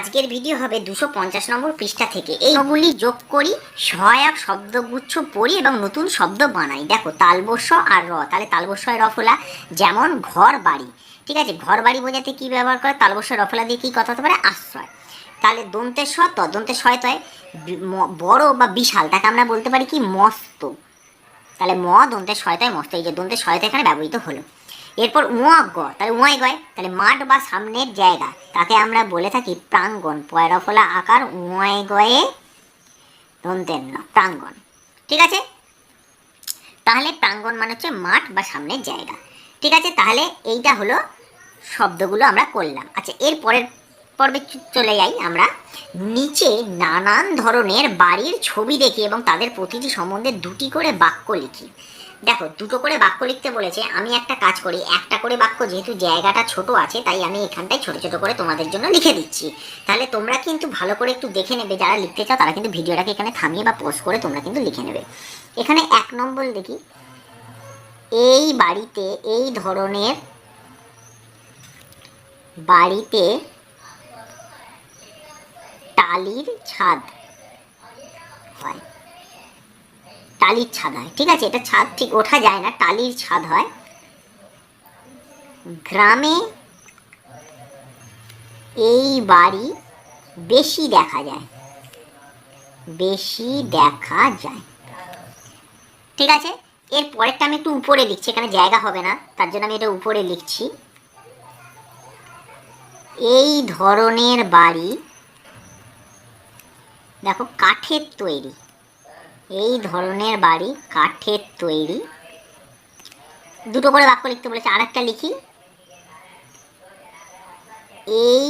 আজকের ভিডিও হবে দুশো পঞ্চাশ নম্বর পৃষ্ঠা থেকে। এইগুলি যোগ করি, সহায়ক শব্দগুচ্ছ পড়ি এবং নতুন শব্দ বানাই। দেখো তালবস্য আর র, তাহলে তালবস্য রফলা, যেমন ঘর বাড়ি। ঠিক আছে, ঘর বাড়ি বোঝাতে কী ব্যবহার করে? তালবস্য রফলা দিয়ে কী কথা হতে পারে? আশ্রয়। তাহলে দন্তের স তদন্তের সয় তয় ম- বড় বা বিশাল, তাকে আমরা বলতে পারি কি মস্ত। তাহলে ম দন্তের শয়তায় মস্ত। এই যে দন্তের শয়তা এখানে ব্যবহৃত হলো। এরপর উয়া গ তাহলে উয়াই গয় তাহলে মাঠ বা সামনের জায়গা তাকে আমরা বলে থাকি প্রাঙ্গণ। পয়রা ফোলা আকার উয়াই গয়ে দন্তের ন, প্রাঙ্গণ। ঠিক আছে? তাহলে প্রাঙ্গণ মানে হচ্ছে মাঠ বা সামনের জায়গা। ঠিক আছে? তাহলে এইটা হলো শব্দগুলো আমরা করলাম। আচ্ছা এর পরের পর্বে চলে যাই আমরা। নিচে নানান ধরনের বাড়ির ছবি দেখি এবং তাদের প্রতিটি সম্বন্ধে দুটি করে বাক্য লিখি। দেখো, দুটো করে বাক্য লিখতে বলেছে, আমি একটা কাজ করি, একটা করে বাক্য যেহেতু জায়গাটা ছোট আছে, তাই আমি এখানটায় ছোট ছোট করে তোমাদের জন্য লিখে দিচ্ছি। তাহলে তোমরা কিন্তু ভালো করে একটু দেখে নেবে, যারা লিখতে চাও তারা কিন্তু ভিডিওটাকে এখানে থামিয়ে বা পোস্ট করে তোমরা কিন্তু লিখে নেবে। এখানে এক নম্বর দেখি, এই বাড়িতে, এই ধরনের বাড়িতে টালির ছাদ হয়। টালির ছাদ হয়, ঠিক আছে? এটা ছাদ ঠিক ওঠা যায় না, টালির ছাদ হয়। গ্রামে এই বাড়ি বেশি দেখা যায়। বেশি দেখা যায়। ঠিক আছে? এর পরেরটা আমি একটু উপরে লিখছি, এখানে জায়গা হবে না, তার জন্য আমি এটা উপরে লিখছি। এই ধরনের বাড়ি, দেখো, কাঠের তৈরি। এই ধরনের বাড়ি, কাঠের তৈরি। দুটো করে বাক্য লিখতে বলেছে আর একটা লিখি। এই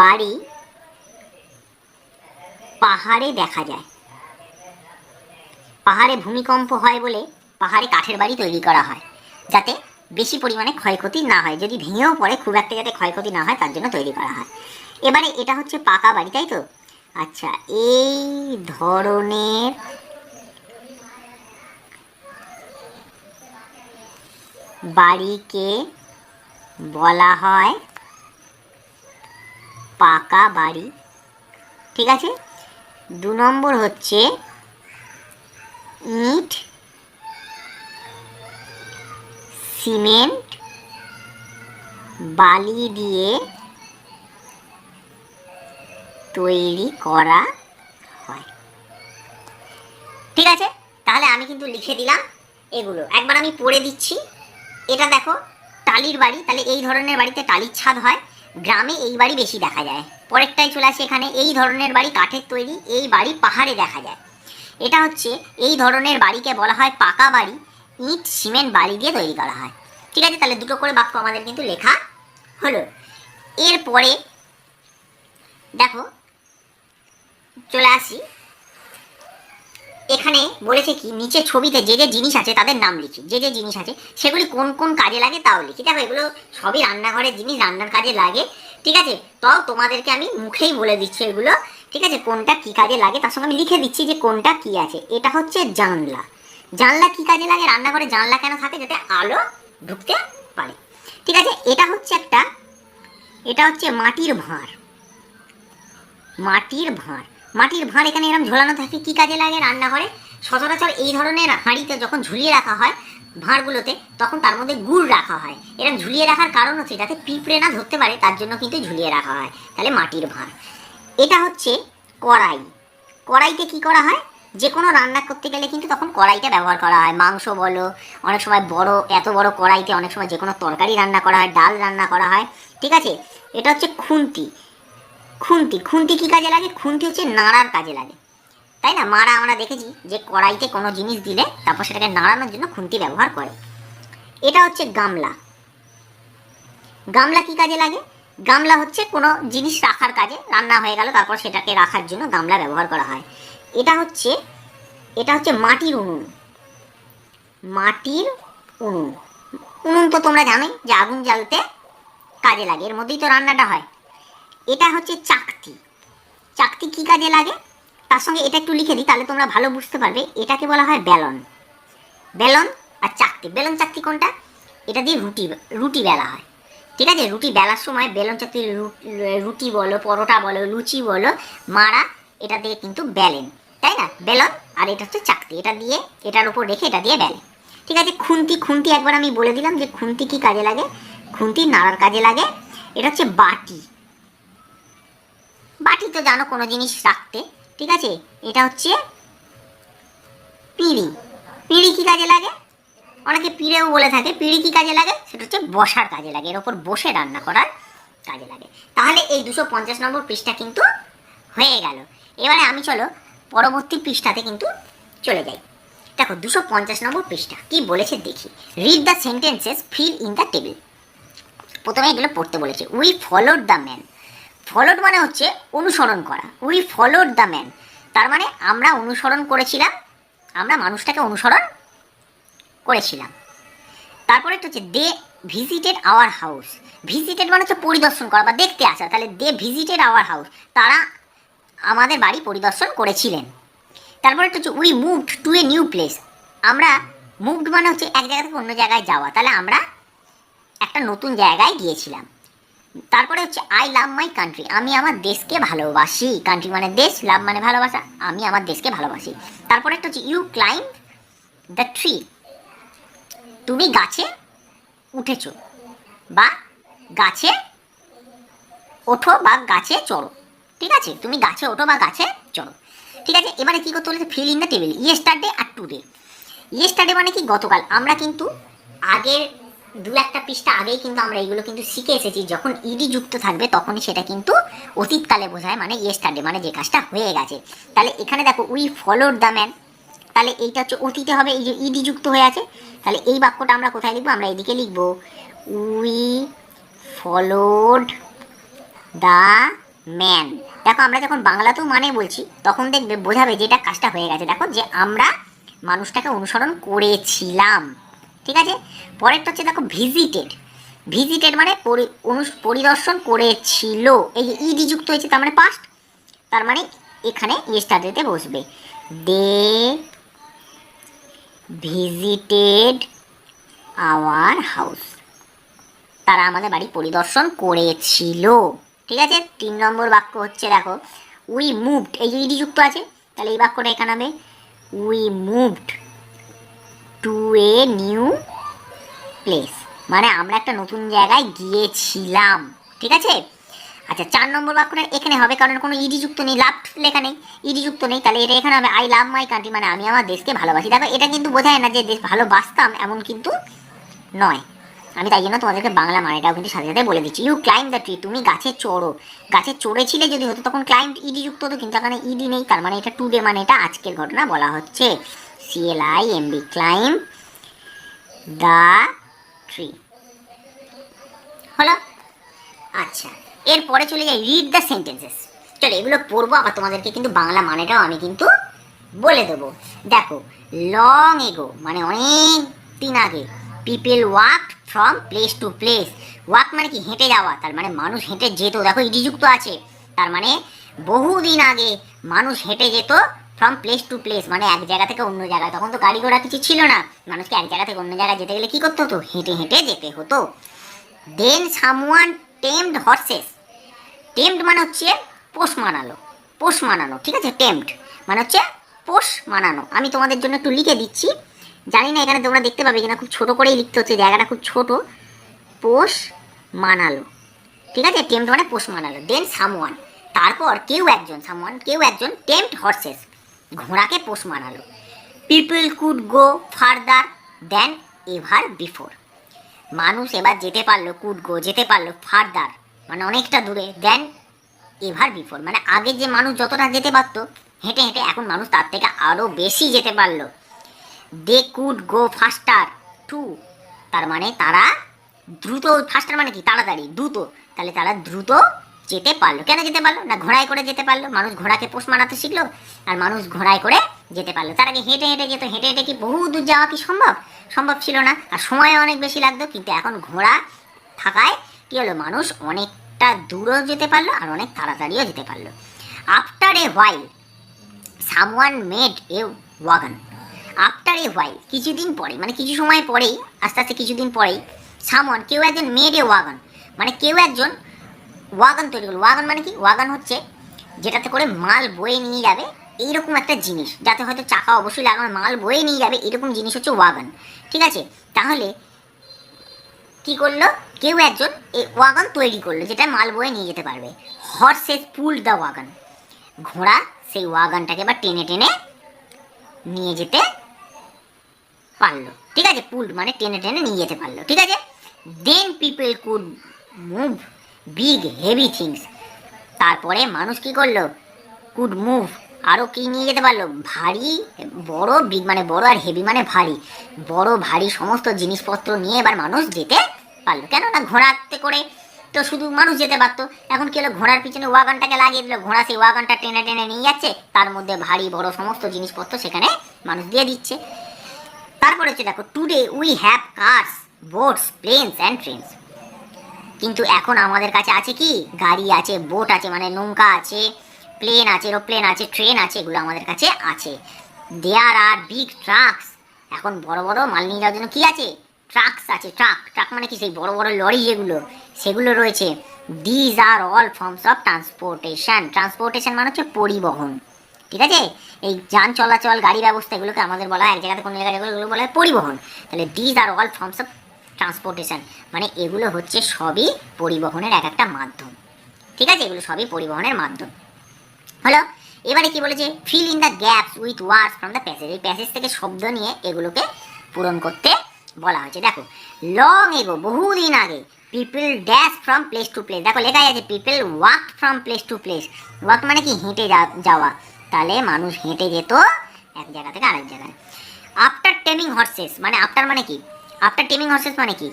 বাড়ি পাহাড়ে দেখা যায়। পাহাড়ে ভূমিকম্প হয় বলে পাহাড়ে কাঠের বাড়ি তৈরি করা হয়, যাতে বেশি পরিমাণে ক্ষয়ক্ষতি না হয়। যদি ভেঙেও পড়ে, খুব একটা যাতে ক্ষয়ক্ষতি না হয়, তার জন্য তৈরি করা হয়। এবারে এটা হচ্ছে পাকা বাড়ি, তাই তো? আচ্ছা এই ধরনের বাড়িকে বলা হয় পাকা বাড়ি। ঠিক আছে? দু নম্বর হচ্ছে ইট, সিমেন্ট, বালি দিয়ে তৈরি করা হয়। ঠিক আছে? তাহলে আমি কিন্তু লিখে দিলাম এগুলো। একবার আমি পড়ে দিচ্ছি। এটা দেখো, টালির বাড়ি। তাহলে এই ধরনের বাড়িতে টালির ছাদ হয়। গ্রামে এই বাড়ি বেশি দেখা যায়। পরেরটাই চলে আসে এখানে। এই ধরনের বাড়ি কাঠের তৈরি, এই বাড়ি পাহাড়ে দেখা যায়। এটা হচ্ছে এই ধরনের বাড়িকে বলা হয় পাকা বাড়ি। ইট, সিমেন্ট বাড়ি দিয়ে তৈরি করা হয়। ঠিক আছে? তাহলে দুটো করে বাক্য আমাদের কিন্তু লেখা হলো। এরপরে দেখো চলে আসি। এখানে বলেছে কি, নিচে ছবিতে যে যে জিনিস আছে তাদের নাম লিখি। যে যে জিনিস আছে, সেগুলি কোন কোন কাজে লাগে তাও লিখি। দেখো, এগুলো সবই রান্নাঘরের জিনিস, রান্নার কাজে লাগে। ঠিক আছে? তাও তোমাদেরকে আমি মুখেই বলে দিচ্ছি এগুলো। ঠিক আছে? কোনটা কি কাজে লাগে তার সঙ্গে আমি লিখে দিচ্ছি যে কোনটা কি আছে। এটা হচ্ছে জানলা। জানলা কি কাজে লাগে? রান্নাঘরে জানলা কেন থাকে? যাতে আলো ঢুকতে পারে। ঠিক আছে? এটা হচ্ছে একটা, এটা হচ্ছে মাটির ভাঁড়। মাটির ভাঁড়। মাটির ভাঁড় এখানে এরকম ঝোলানো থাকে, কি কাজে লাগে রান্নাঘরে? সচরাচর এই ধরনের হাঁড়িতে যখন ঝুলিয়ে রাখা হয় ভাঁড়গুলোতে, তখন তার মধ্যে গুড় রাখা হয়। এরকম ঝুলিয়ে রাখার কারণ হচ্ছে যাতে পিঁপড়ে না ধরতে পারে, তার জন্য কিন্তু ঝুলিয়ে রাখা হয়, তাহলে মাটির ভাঁড়। এটা হচ্ছে কড়াই। কড়াইতে কি করা হয়? যে কোনো রান্না করতে গেলে কিন্তু তখন কড়াইটা ব্যবহার করা হয়। মাংস বলো, অনেক সময় বড়, এত বড় কড়াইতে অনেক সময় যে কোনো তরকারি রান্না করা হয়, ডাল রান্না করা হয়, ঠিক আছে? এটা হচ্ছে খুন্তি। খুন্তি খুন্তি কি কাজে লাগে? খুন্তি হচ্ছে নাড়ার কাজে লাগে। তাই না? মারা আমরা দেখেছি যে কড়াইতে কোনো জিনিস দিলে তারপর সেটাকে নাড়ানোর জন্য খুন্তি ব্যবহার করে। এটা হচ্ছে গামলা। গামলা কি কাজে লাগে? গামলা হচ্ছে কোনো জিনিস রাখার কাজে, রান্না হয়ে গেল, তারপর সেটাকে রাখার জন্য গামলা ব্যবহার করা হয়। এটা হচ্ছে এটা হচ্ছে মাটির উনুন। মাটির উনুন। উনুন তো তোমরা জানোই যে আগুন জ্বালতে কাজে লাগে। এর মধ্যেই তো রান্নাটা হয়। এটা হচ্ছে চাকতি। চাকতি কি কাজে লাগে? তার সঙ্গে এটা একটু লিখে দিই, তাহলে তোমরা ভালো বুঝতে পারবে। এটাকে বলা হয় বেলন বেলন আর চাকতি। বেলন চাকতি কোনটা? এটা দিয়ে রুটি রুটি বেলা হয়। ঠিক আছে? রুটি বেলার সময় বেলন চাকতি রুটি বলো, পরোটা বলো, লুচি বলো, মারা, এটা দিয়ে কিন্তু বেলেন তাই না? বেলন আর এটা হচ্ছে চাকতি। এটা দিয়ে, এটার উপর রেখে এটা দিয়ে বেলে ঠিক আছে? খুন্তি খুন্তি একবার আমি বলে দিলাম যে খুন্তি কি কাজে লাগে? খুন্তি নাড়ার কাজে লাগে। এটা হচ্ছে বাটি। বাটি তো জানো কোনো জিনিস রাখতে, ঠিক আছে? এটা হচ্ছে পিঁড়ি। পিঁড়ি কি কাজে লাগে? অনেকে পিঁড়েও বলে থাকে, পিঁড়ি কি কাজে লাগে? সেটা হচ্ছে বসার কাজে লাগে, এর ওপর বসে রান্না করার কাজে লাগে। তাহলে এই দুশো পঞ্চাশ নম্বর পৃষ্ঠা কিন্তু হয়ে গেল। এবারে আমি চলো পরবর্তী পৃষ্ঠাতে কিন্তু চলে যাই। দেখো, দুশো পঞ্চাশ নম্বর পৃষ্ঠা, কি বলেছে দেখি। Read the sentences fill in the table প্রথমে এগুলো পড়তে বলেছে we followed the man followed মানে হচ্ছে অনুসরণ করা। We followed the man. তার মানে আমরা অনুসরণ করেছিলাম, আমরা মানুষটাকে অনুসরণ করেছিলাম। তারপরে হচ্ছে they visited our house. Visited মানে হচ্ছে পরিদর্শন করা বা দেখতে আসা। তাহলে দে ভিজিটেড আওয়ার হাউস, তারা আমাদের বাড়ি পরিদর্শন করেছিলেন। তারপরে হচ্ছে we moved to a new place. আমরা মুভড মানে হচ্ছে এক জায়গা থেকে অন্য জায়গায় যাওয়া। তাহলে আমরা একটা নতুন জায়গায় গিয়েছিলাম। তারপরে হচ্ছে আই লাভ মাই কান্ট্রি আমি আমার দেশকে ভালোবাসি। কান্ট্রি মানে দেশ লাভ মানে ভালোবাসা। আমি আমার দেশকে ভালোবাসি। তারপরে একটা হচ্ছে ইউ ক্লাইম্ব দ্য ট্রি তুমি গাছে উঠেছো বা গাছে ওঠো বা গাছে চড়ো। ঠিক আছে? তুমি গাছে ওঠো বা গাছে চড়ো। ঠিক আছে? এবারে কী করতে বলেছে? Fill in the table yesterday R today yesterday মানে কি? গতকাল। আমরা কিন্তু আগের দু একটা পৃষ্ঠা আগেই কিন্তু আমরা এগুলো কিন্তু শিখে এসেছি। যখন ইডি যুক্ত থাকবে, তখনই সেটা কিন্তু অতীতকালে বোঝায় মানে ইয়েস্টারডে মানে যে কাজটা হয়ে গেছে। তাহলে এখানে দেখো উই ফলোড দ্য ম্যান তাহলে এইটা হচ্ছে অতীতে হবে, এই যে ইডি যুক্ত হয়ে আছে। তাহলে এই বাক্যটা আমরা কোথায় লিখব? আমরা এদিকে লিখব। উই ফলোড দ্য ম্যান দেখো, আমরা যখন বাংলাতেও মানে বলছি, তখন দেখবে বোঝাবে যে এটা কাজটা হয়ে গেছে। দেখো, যে আমরা মানুষটাকে অনুসরণ করেছিলাম। ঠিক আছে? পরেরটা হচ্ছে দেখো ভিজিটেড ভিজিটেড মানে পরিদর্শন করেছিল। এই যে ইডি যুক্ত হয়েছে, তার মানে পাস্ট তার মানে এখানে ইয়েস্টারডেতে বসবে। দে ভিজিটেড আওয়ার হাউস তারা আমাদের বাড়ি পরিদর্শন করেছিল। ঠিক আছে? তিন নম্বর বাক্য হচ্ছে দেখো উই মুভড এই যে ইডি যুক্ত আছে, তাহলে এই বাক্যটা এখানে হবে। We moved to a new place মানে আমরা একটা নতুন জায়গায় গিয়েছিলাম। ঠিক আছে? আচ্ছা চার নম্বর বাক্যটা এখানে হবে, কারণ কোনো ইডি যুক্ত নেই, লাভ লেখা নেই ইডি যুক্ত নেই, তাহলে এটা এখানে হবে আই লাভ মাই কান্ট্রি মানে আমি আমার দেশকে ভালোবাসি। দেখো, এটা কিন্তু বোঝায় না যে দেশ ভালোবাসতাম, এমন কিন্তু নয়। আমি তাই জন্য তোমাদেরকে বাংলা মানেটাও কিন্তু সাথে সাথে বলে দিচ্ছি। ইউ ক্লাইম দ্য ট্রি তুমি গাছে চড়ো। গাছে চড়েছিলে যদি হতো, তখন ক্লাইম ইডি যুক্ত হতো, কিন্তু এখানে ইডি নেই, তার মানে এটা টুডে মানে এটা আজকের ঘটনা বলা হচ্ছে। এমবি ক্লাইম দ্য ট্রি হলো? আচ্ছা এরপরে চলে যাই রিড দ্য সেন্টেন্সেস চলো, এগুলো পড়ব, আবার তোমাদেরকে কিন্তু বাংলা মানেটাও আমি কিন্তু বলে দেবো। দেখো লং এগো মানে অনেক দিন আগে people walk from place to place walk মানে কি? হেঁটে যাওয়া, তার মানে মানুষ হেঁটে যেত। দেখো, ইডিযুক্ত আছে। তার মানে বহুদিন আগে মানুষ হেঁটে যেত ফ্রম প্লেস টু প্লেস মানে এক জায়গা থেকে অন্য জায়গায়। তখন তো গাড়ি ঘোড়া কিছু ছিল না। মানুষকে এক জায়গা থেকে অন্য জায়গায় যেতে গেলে কি করতে হতো? হেঁটে হেঁটে যেতে হতো। Then someone tamed horses tamed মানে হচ্ছে পোষ মানালো পোষ মানানো, ঠিক আছে? টেমড মানে হচ্ছে পোষ মানানো। আমি তোমাদের জন্য একটু লিখে দিচ্ছি। জানি না এখানে তোমরা দেখতে পাবে কিনা, খুব ছোট করেই লিখতে হচ্ছে, জায়গাটা খুব ছোট। পোষ মানালো। ঠিক আছে? টেমড মানে পোষ মানালো। দেন সামওয়ান তারপর কেউ একজন সামওয়ান কেউ একজন টেমড হর্সেস ঘোড়াকে পোষ মানালো। People could go further than ever before মানুষ এবার যেতে পারল কুড গো যেতে পারল ফার্দার মানে অনেকটা দূরে দেন এভার বিফোর মানে আগে যে মানুষ যতটা যেতে পারতো, হেঁটে হেঁটে এখন মানুষ তার থেকে আরও বেশি যেতে পারল। They could go faster too তার মানে তারা দ্রুত ফাস্টার মানে কি? তাড়াতাড়ি, দ্রুত। তাহলে তারা দ্রুত যেতে পারল। কেন যেতে পারল? না, ঘোড়ায় করে যেতে পারল। মানুষ ঘোড়াকে পোষ মানাতে শিখলো আর মানুষ ঘোড়ায় করে যেতে পারল। তার আগে হেঁটে হেঁটে যেত। হেঁটে হেঁটে কি বহু দূর যাওয়া কি সম্ভব? সম্ভব ছিল না। আর সময় অনেক বেশি লাগতো। কিন্তু এখন ঘোড়া থাকায় কি হলো? মানুষ অনেকটা দূরও যেতে পারল আর অনেক তাড়াতাড়িও যেতে পারল। After a while someone made a wagon after a while কিছুদিন পরে মানে কিছু সময় পরেই, আস্তে আস্তে কিছুদিন পরেই সামওয়ান কেউ একজন মেড এ ওয়াগান মানে কেউ একজন ওয়াগন তৈরি করল। ওয়াগন মানে কি? ওয়াগন হচ্ছে যেটাতে করে মাল বয়ে নিয়ে যাবে এইরকম একটা জিনিস, যাতে হয়তো চাকা অবশ্যই লাগানো, মাল বয়ে নিয়ে যাবে এরকম জিনিস হচ্ছে ওয়াগন। ঠিক আছে? তাহলে কি করল? কেউ একজন এই ওয়াগন তৈরি করল, যেটা মাল বয়ে নিয়ে যেতে পারবে। Horses pull the wagon. ঘোড়া সেই ওয়াগনটাকে বা টেনে টেনে নিয়ে যেতে পারল। ঠিক আছে? পুল মানে টেনে টেনে নিয়ে যেতে পারল। ঠিক আছে? Then people could move big heavy things তারপরে মানুষ কি করল? কুড মুভ আরও কি নিয়ে যেতে পারল? ভারী, বড় বিগ মানে বড় আর হেভি মানে ভারী। বড়, ভারী সমস্ত জিনিসপত্র নিয়ে এবার মানুষ যেতে পারল। কেন না ঘোড়াতে করে তো শুধু মানুষ যেতে পারতো। এখন কি হলো? ঘোড়ার পিছনে ওয়াগানটাকে লাগিয়ে দিল। ঘোড়া সেই ওয়াগানটা টেনে টেনে নিয়ে যাচ্ছে। তার মধ্যে ভারী, বড় সমস্ত জিনিসপত্র সেখানে মানুষ দিয়ে দিচ্ছে। তারপরে হচ্ছে দেখো today we have cars boats planes and trains কিন্তু এখন আমাদের কাছে আছে কি? গাড়ি আছে বোট আছে মানে নৌকা আছে প্লেন আছে এরোপ্লেন আছে ট্রেন আছে, এগুলো আমাদের কাছে আছে। দেয়ার আর বিগ ট্রাকস এখন বড় বড় মাল নিয়ে যাওয়ার জন্য কী আছে? ট্রাকস আছে ট্রাক ট্রাক মানে কি? সেই বড় বড় লরি যেগুলো, সেগুলো রয়েছে। These are all forms of transportation transportation মানে হচ্ছে পরিবহন। ঠিক আছে? এই যান চলাচল, গাড়ি ব্যবস্থা, এগুলোকে আমাদের বলা হয়। এক জায়গাতে কোনো জায়গায় এগুলো বলা হয় পরিবহন। তাহলে these are all forms of transportation মানে এগুলো হচ্ছে সবই পরিবহনের এক একটা মাধ্যম। ঠিক আছে? এগুলো সবই পরিবহনের মাধ্যম। হলো? এবারে কি বলেছে? Fill in the gaps with words from the passage এই প্যাসেজ থেকে শব্দ নিয়ে এগুলোকে পূরণ করতে বলা হয়েছে। দেখো লং এগো বহুদিন আগে people dash from place to place দেখো, লেখাই আছে people walk from place to place walk মানে কি? হেঁটে যাওয়া। তাহলে মানুষ হেঁটে যেত এক জায়গা থেকে আরেক জায়গায়। আফটার টেমিং হর্সেস মানে আফটার মানে কি? আফটার টেমিং হর্সেস মানে কি?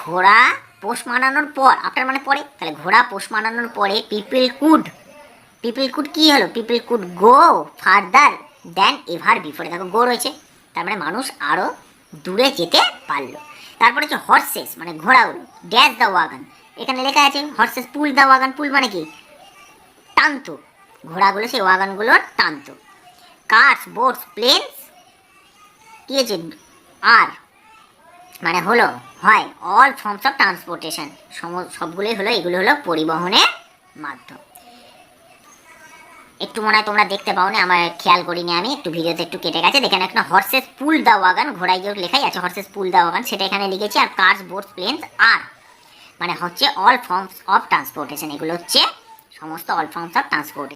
ঘোড়া, পোষ মানানোর পর আফটার মানে পরে? তাহলে ঘোড়া, পোষ মানানোর পরে পিপল কুড পিপল কুড কি হলো? People could go further than ever বিফোরে দেখো গো রয়েছে। তার মানে মানুষ আরও দূরে যেতে পারল। তারপরে হচ্ছে হর্সেস মানে ঘোড়াগুলো। ড্যাশ দ্য ওয়াগান এখানে লেখা আছে horses pull the wagon pull মানে কি? টানতো। ঘোড়াগুলো সেই ওয়াগানগুলো টানতো। কার্স বোটস প্লেনস কি হয়েছে? আর মানে হলো, হয় অল ফর্মস অফ ট্রান্সপোর্টেশন সবগুলোই হলো, এগুলো হলো পরিবহনের মাধ্যম। একটু মনে হয় তোমরা দেখতে পাও না আমার খেয়াল করিনি আমি, একটু ভিডিওতে একটু কেটে গেছে। দেখেন একটা হর্সেস পুল দা ওয়াগান ঘোড়ায় যে লেখাই আছে হর্সেস পুল দা ওয়াগান সেটা এখানে লিখেছি, আর কার্স বোটস প্লেনস আর মানে হচ্ছে অল ফর্মস অফ ট্রান্সপোর্টেশন এগুলো হচ্ছে সমস্ত অল ফর্মস অফ ট্রান্সপোর্ট